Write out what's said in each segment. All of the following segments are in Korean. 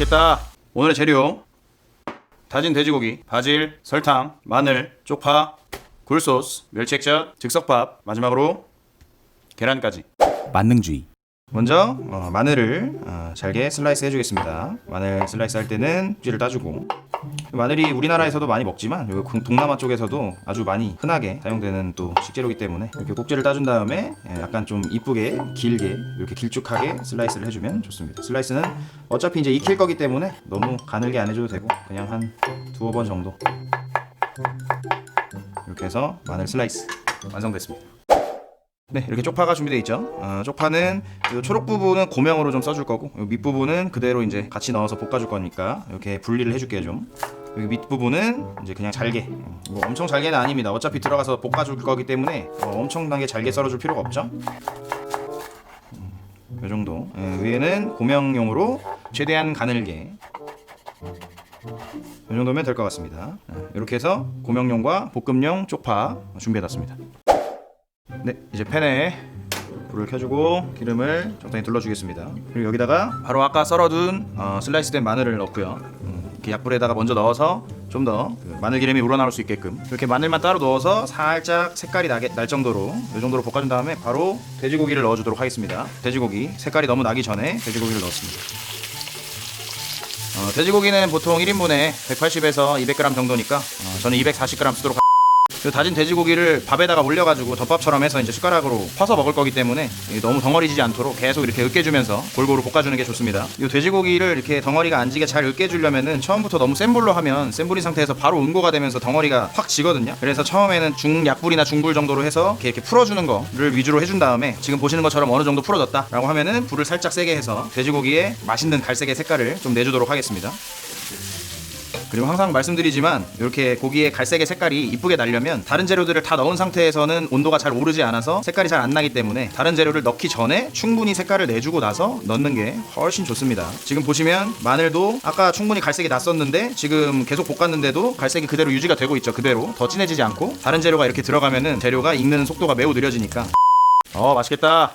맛있겠다. 오늘의 재료 다진 돼지고기, 바질, 설탕, 마늘, 쪽파, 굴소스, 멸치액젓, 즉석밥, 마지막으로 계란까지. 만능주의. 먼저 어, 마늘을 어, 잘게 슬라이스 해주겠습니다. 마늘 슬라이스 할 때는 꼭지를 따주고 마늘이 우리나라에서도 많이 먹지만 여기 동- 동남아 쪽에서도 아주 많이 흔하게 사용되는 또 식재료이기 때문에 이렇게 꼭지를 따준 다음에 예, 약간 좀 이쁘게 길게 이렇게 길쭉하게 슬라이스를 해주면 좋습니다. 슬라이스는 어차피 이제 익힐 거기 때문에 너무 가늘게 안 해줘도 되고 그냥 한 두어 번 정도 이렇게 해서 마늘 슬라이스 완성됐습니다. 네, 이렇게 쪽파가 준비되어 있죠. 어, 쪽파는 이 초록 부분은 고명으로 좀 써줄 거고 이 밑부분은 그대로 이제 같이 넣어서 볶아줄 거니까 이렇게 분리를 해줄게요 좀. 여기 밑부분은 이제 그냥 잘게. 뭐 엄청 잘게는 아닙니다. 어차피 들어가서 볶아줄 거기 때문에 어, 엄청나게 잘게 썰어줄 필요가 없죠. 음, 이 정도. 예, 위에는 고명용으로 최대한 가늘게. 이 정도면 될 것 같습니다. 예, 이렇게 해서 고명용과 볶음용 쪽파 준비해놨습니다. 네, 이제 팬에 불을 켜주고 기름을 적당히 둘러주겠습니다. 그리고 여기다가 바로 아까 썰어둔 어, 슬라이스된 마늘을 넣고요. 음, 이렇게 약불에다가 먼저 넣어서 좀 더그 마늘 기름이 우러나올 수 있게끔 이렇게 마늘만 따로 넣어서 살짝 색깔이 나게 날 정도로 이 정도로 볶아준 다음에 바로 돼지고기를 넣어주도록 하겠습니다. 돼지고기 색깔이 너무 나기 전에 돼지고기를 넣었습니다. 어, 돼지고기는 보통 1인분에 180에서 200g 정도니까 어, 저는 240g 쓰도록 그 다진 돼지고기를 밥에다가 올려가지고 덮밥처럼 해서 이제 숟가락으로 퍼서 먹을 거기 때문에 너무 덩어리지지 않도록 계속 이렇게 으깨주면서 골고루 볶아주는 게 좋습니다. 이 돼지고기를 이렇게 덩어리가 안 지게 잘 으깨주려면은 처음부터 너무 센 불로 하면 센 불인 상태에서 바로 응고가 되면서 덩어리가 확 지거든요. 그래서 처음에는 중약불이나 중불 정도로 해서 이렇게, 이렇게 풀어주는 거를 위주로 해준 다음에 지금 보시는 것처럼 어느 정도 풀어졌다라고 하면은 불을 살짝 세게 해서 돼지고기에 맛있는 갈색의 색깔을 좀 내주도록 하겠습니다. 그리고 항상 말씀드리지만 이렇게 고기의 갈색의 색깔이 이쁘게 나려면 다른 재료들을 다 넣은 상태에서는 온도가 잘 오르지 않아서 색깔이 잘 안 나기 때문에 다른 재료를 넣기 전에 충분히 색깔을 내주고 나서 넣는 게 훨씬 좋습니다. 지금 보시면 마늘도 아까 충분히 갈색이 났었는데 지금 계속 볶았는데도 갈색이 그대로 유지가 되고 있죠. 그대로 더 진해지지 않고 다른 재료가 이렇게 들어가면은 재료가 익는 속도가 매우 느려지니까 어 맛있겠다.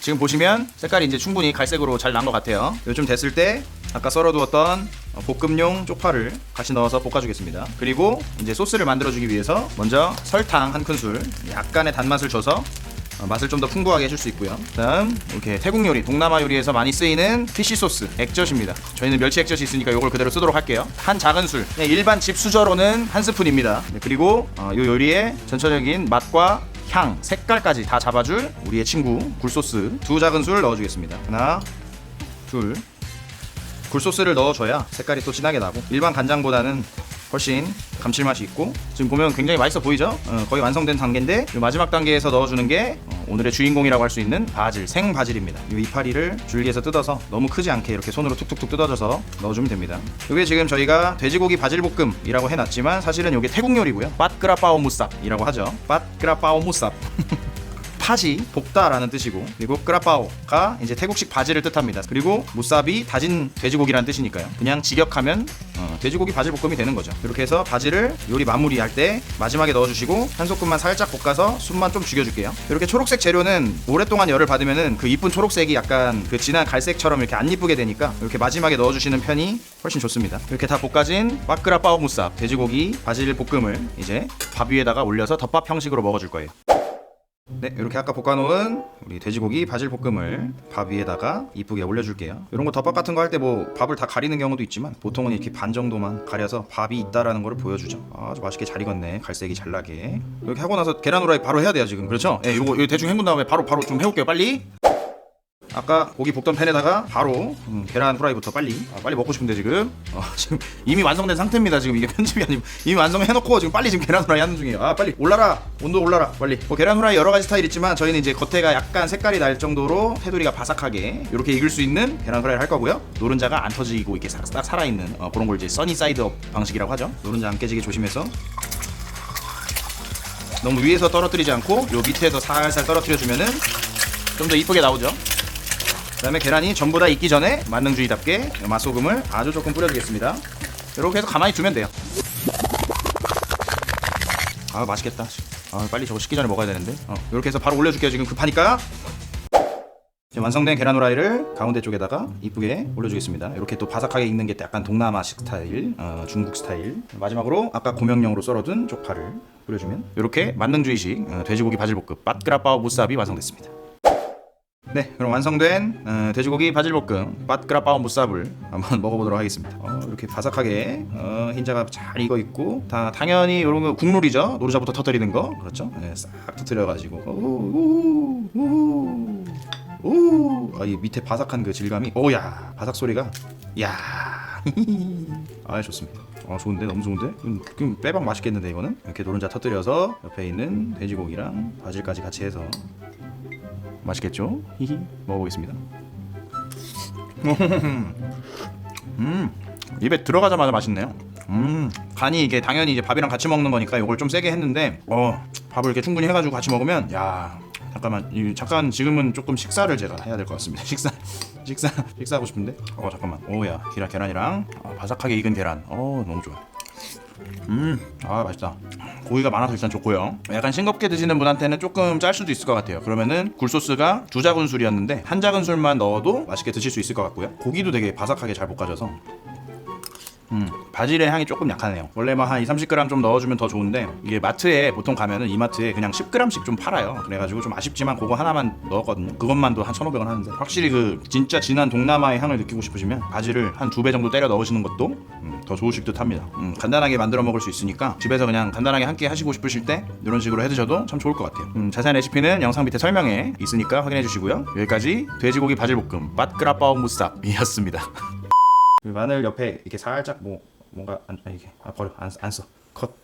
지금 보시면 색깔이 이제 충분히 갈색으로 잘 난 것 같아요. 요즘 됐을 때 아까 썰어두었던 어, 볶음용 쪽파를 같이 넣어서 볶아주겠습니다. 그리고 이제 소스를 만들어주기 위해서 먼저 설탕 한 큰술, 약간의 단맛을 줘서 어, 맛을 좀 더 풍부하게 해줄 수 있고요. 그다음 이렇게 태국 요리, 동남아 요리에서 많이 쓰이는 피쉬 소스, 액젓입니다. 저희는 멸치 액젓이 있으니까 이걸 그대로 쓰도록 할게요. 한 작은 술, 네, 일반 집 수저로는 한 스푼입니다. 네, 그리고 어, 이 요리의 전체적인 맛과 향, 색깔까지 다 잡아줄 우리의 친구 굴소스 두 작은 술 넣어주겠습니다. 하나, 둘. 굴소스를 넣어줘야 색깔이 또 진하게 나고 일반 간장보다는 훨씬 감칠맛이 있고 지금 보면 굉장히 맛있어 보이죠? 어, 거의 완성된 단계인데 이 마지막 단계에서 넣어주는 게 어, 오늘의 주인공이라고 할 수 있는 바질, 생 바질입니다. 이 이파리를 줄기에서 뜯어서 너무 크지 않게 이렇게 손으로 툭툭툭 뜯어져서 넣어주면 됩니다. 이게 지금 저희가 돼지고기 바질 볶음이라고 해놨지만 사실은 이게 태국 요리고요. 빻그라파오 무쌉이라고 하죠. 빻그라파오 무쌉. 파지 볶다라는 뜻이고 그리고 끄라파오가 이제 태국식 바지를 뜻합니다. 그리고 무사비 다진 돼지고기라는 뜻이니까요. 그냥 직역하면 어, 돼지고기 바질 볶음이 되는 거죠. 이렇게 해서 바지를 요리 마무리할 때 마지막에 넣어주시고 한 소끔만 살짝 볶아서 숨만 좀 죽여줄게요. 이렇게 초록색 재료는 오랫동안 열을 받으면은 그 이쁜 초록색이 약간 그 진한 갈색처럼 이렇게 안 이쁘게 되니까 이렇게 마지막에 넣어주시는 편이 훨씬 좋습니다. 이렇게 다 볶아진 빠끄라파오 무쌉 돼지고기 바질 볶음을 이제 밥 위에다가 올려서 덮밥 형식으로 먹어줄 거예요. 네, 이렇게 아까 볶아놓은 우리 돼지고기 바질 볶음을 밥 위에다가 이쁘게 올려줄게요. 이런 거 덮밥 같은 거 할 때 뭐 밥을 다 가리는 경우도 있지만 보통은 이렇게 반 정도만 가려서 밥이 있다라는 거를 보여주죠. 아주 맛있게 잘 익었네. 갈색이 잘 나게. 이렇게 하고 나서 계란 후라이 바로 해야 돼요 지금. 그렇죠? 예, 요거, 요거 대충 헹군 다음에 바로 바로 좀 해볼게요. 빨리. 아까 고기 볶던 팬에다가 바로 음, 계란 후라이부터 빨리. 아, 빨리 먹고 싶은데 지금. 어, 지금 이미 완성된 상태입니다 지금. 이게 편집이 아니고. 이미 완성해놓고 지금 빨리 지금 계란 후라이 하는 중이에요. 아 빨리 올라라. 온도 올라라. 빨리. 뭐 계란 후라이 여러 가지 스타일 있지만 저희는 이제 겉에가 약간 색깔이 날 정도로 테두리가 바삭하게 이렇게 익을 수 있는 계란 후라이를 할 거고요. 노른자가 안 터지고 이렇게 싹, 싹 살아있는 어, 그런 걸 이제 써니 사이드업 방식이라고 하죠. 노른자 안 깨지게 조심해서. 너무 위에서 떨어뜨리지 않고 요 밑에서 살살 떨어뜨려 주면은 좀 더 이쁘게 나오죠 그 다음에 계란이 전부 다 익기 전에 만능주의답게 맛소금을 아주 조금 뿌려주겠습니다. 이렇게 해서 가만히 두면 돼요. 아 맛있겠다. 아 빨리 저거 식기 전에 먹어야 되는데. 어, 이렇게 해서 바로 올려줄게요. 지금 급하니까. 완성된 계란 후라이를 가운데 쪽에다가 이쁘게 올려주겠습니다. 이렇게 또 바삭하게 익는 게 약간 동남아식 스타일, 어, 중국 스타일. 마지막으로 아까 고명령으로 썰어둔 쪽파를 뿌려주면 이렇게 만능주의식 어, 돼지고기 바질볶음 빠트라파오 무사비 완성됐습니다. 네, 그럼 완성된 어, 돼지고기 바질볶음 빠트라파오 무사블 한번 먹어보도록 하겠습니다. 어, 이렇게 바삭하게 어, 흰자가 잘 익어 있고 다 당연히 이런 거 국물이죠. 노른자부터 터뜨리는 거 그렇죠. 네, 싹 터뜨려가지고 오, 오, 오, 오, 아, 이 밑에 바삭한 그 질감이 오야 바삭 소리가 야, 아 좋습니다. 아 좋은데 너무 좋은데? 음, 그럼 빼박 맛있겠는데 이거는 이렇게 노른자 터뜨려서 옆에 있는 돼지고기랑 바질까지 같이 해서 맛있겠죠? 히히 먹어보겠습니다. 음 입에 들어가자마자 맛있네요. 음 간이 이게 당연히 이제 밥이랑 같이 먹는 거니까 이걸 좀 세게 했는데 어 밥을 이렇게 충분히 해가지고 같이 먹으면 야 잠깐만 이, 잠깐 지금은 조금 식사를 제가 해야 될 것 같습니다. 식사 식사 식사하고 싶은데 어 잠깐만 오야 계란 계란이랑 아, 바삭하게 익은 계란 어 너무 좋아. 음, 아 맛있다. 고기가 많아서 일단 좋고요. 약간 싱겁게 드시는 분한테는 조금 짤 수도 있을 것 같아요. 그러면은 굴소스가 두 작은술이었는데 한 작은술만 넣어도 맛있게 드실 수 있을 것 같고요. 고기도 되게 바삭하게 잘 볶아져서 음, 바질의 향이 조금 약하네요. 원래 막 한 2, 30g 좀 넣어주면 더 좋은데 이게 마트에 보통 가면은 이마트에 그냥 10g씩 좀 팔아요. 그래가지고 좀 아쉽지만 그거 하나만 넣었거든요. 그것만도 한 1,500원 하는데 확실히 그 진짜 진한 동남아의 향을 느끼고 싶으시면 바질을 한 두 배 정도 때려 넣으시는 것도 음, 더 좋으실 듯 합니다. 음, 간단하게 만들어 먹을 수 있으니까 집에서 그냥 간단하게 한 끼 하시고 싶으실 때 이런 식으로 해 드셔도 참 좋을 것 같아요. 음, 자세한 레시피는 영상 밑에 설명에 있으니까 확인해 주시고요. 여기까지 돼지고기 바질볶음 밭그라파오 무쌉이었습니다. 그 마늘 옆에 이렇게 살짝 뭐 뭔가 안 아, 이게 아 버려 안 안 써. 컷.